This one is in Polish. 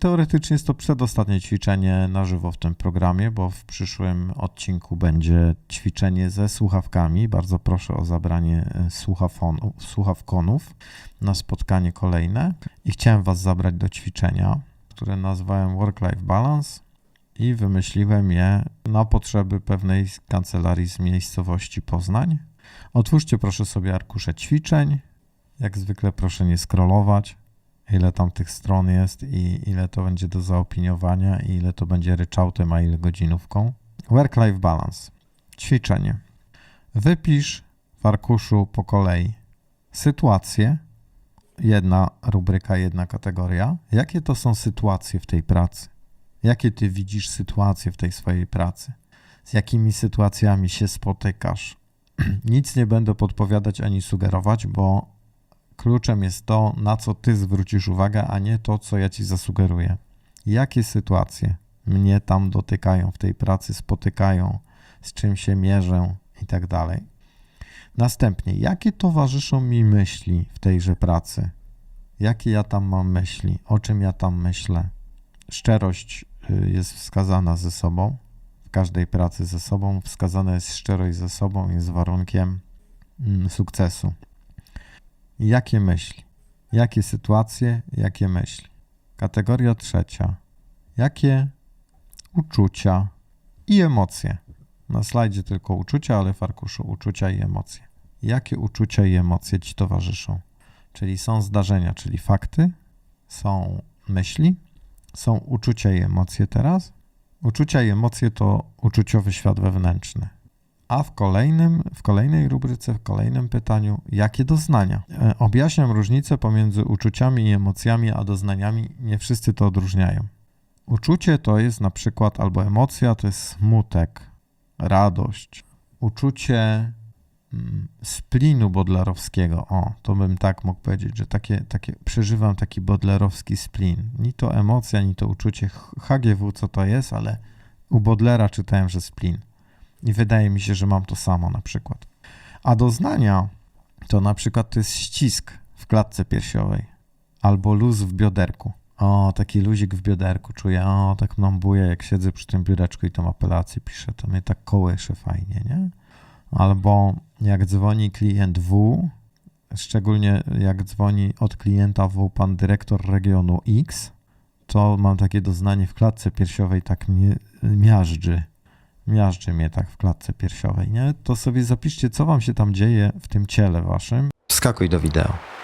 Teoretycznie jest to przedostatnie ćwiczenie na żywo w tym programie, bo w przyszłym odcinku będzie ćwiczenie ze słuchawkami. Bardzo proszę o zabranie e, słuchawkonów na spotkanie kolejne. I chciałem Was zabrać do ćwiczenia, które nazwałem Work-Life Balance i wymyśliłem je na potrzeby pewnej kancelarii z miejscowości Poznań. Otwórzcie proszę sobie arkusze ćwiczeń. Jak zwykle proszę nie scrollować, ile tam tych stron jest i ile to będzie do zaopiniowania i ile to będzie ryczałtem, a ile godzinówką. Work-life balance. Ćwiczenie. Wypisz w arkuszu po kolei sytuacje, jedna rubryka, jedna kategoria. Jakie to są sytuacje w tej pracy? Jakie ty widzisz sytuacje w tej swojej pracy? Z jakimi sytuacjami się spotykasz? Nic nie będę podpowiadać ani sugerować, bo kluczem jest to, na co ty zwrócisz uwagę, a nie to, co ja ci zasugeruję. Jakie sytuacje mnie tam dotykają w tej pracy, spotykają, z czym się mierzę i tak dalej. Następnie, jakie towarzyszą mi myśli w tejże pracy? Jakie ja tam mam myśli? O czym ja tam myślę? Szczerość y, jest wskazana ze sobą. W każdej pracy ze sobą wskazana jest szczerość ze sobą, jest warunkiem mm, sukcesu. Jakie myśli? Jakie sytuacje? Jakie myśli? Kategoria trzecia. Jakie uczucia i emocje? Na slajdzie tylko uczucia, ale w arkuszu uczucia i emocje. Jakie uczucia i emocje ci towarzyszą? Czyli są zdarzenia, czyli fakty, są myśli, są uczucia i emocje teraz. Uczucia i emocje to uczuciowy świat wewnętrzny. A w kolejnym, w kolejnej rubryce, w kolejnym pytaniu, jakie doznania? E, Objaśniam różnicę pomiędzy uczuciami i emocjami, a doznaniami. Nie wszyscy to odróżniają. Uczucie to jest na przykład, albo emocja to jest smutek, radość. Uczucie mm, splinu bodlerowskiego, o, to bym tak mógł powiedzieć, że takie, takie przeżywam taki bodlerowski splin. Ni to emocja, ni to uczucie HGW, co to jest, ale u Bodlera czytałem, że splin. I wydaje mi się, że mam to samo na przykład. A doznania to na przykład to jest ścisk w klatce piersiowej albo luz w bioderku. O, taki luzik w bioderku czuję. O, tak mną buje, jak siedzę przy tym biureczku i tą apelację piszę, to mnie tak kołysze fajnie, nie? Albo jak dzwoni klient W, szczególnie jak dzwoni od klienta W pan dyrektor regionu X, to mam takie doznanie w klatce piersiowej, tak mnie miażdży miażdży mnie tak w klatce piersiowej, nie? To sobie zapiszcie, co wam się tam dzieje w tym ciele waszym. Wskakuj do wideo.